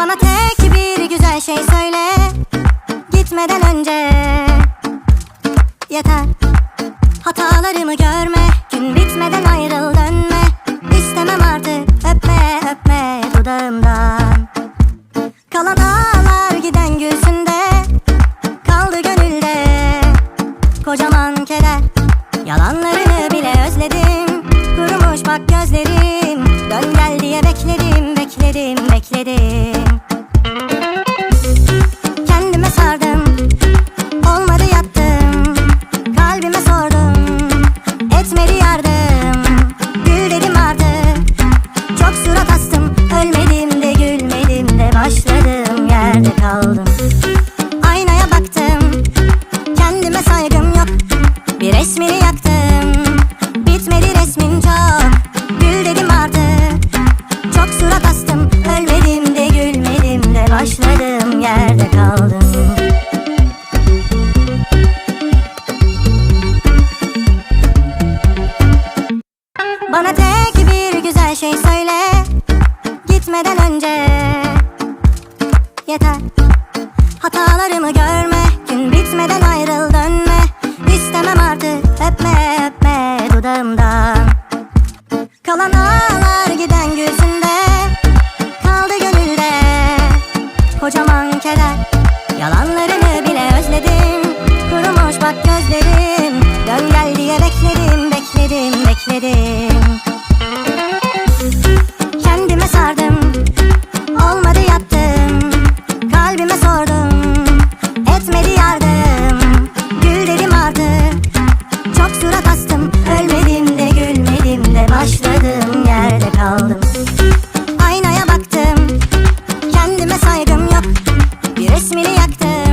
Bana tek bir güzel şey söyle. Gitmeden önce Yeter. Hatalarımı görme. Gün bitmeden ayrıl dönme. İstemem artık. Öpme öpme dudağımdan. Kalan ağlar giden gülsünde. Kaldı gönülde Kocaman keder. Yalanlarını bile özledim. Kurumuş bak gözlerim. Dön gel diye bekledim bekledim bekledim Başladım yerde kaldım Bana tek bir güzel şey söyle. Gitmeden önce. Yeter. Hatalarımı görme. Gün bitmeden ayrıl dönme. İstemem artık. Öpme öpme dudağımdan. Kalan ağlar giden gülsün bak gözlerim Dön gel diye bekledim bekledim bekledim. Kendime sardım Olmadı yattım Kalbime sordum Etmedi yardım. Gül dedim Çok surat astım. Ölmedim de gülmedim de Başladım yerde kaldım. Aynaya baktım Kendime saygım yok. Bir resmini yaktım.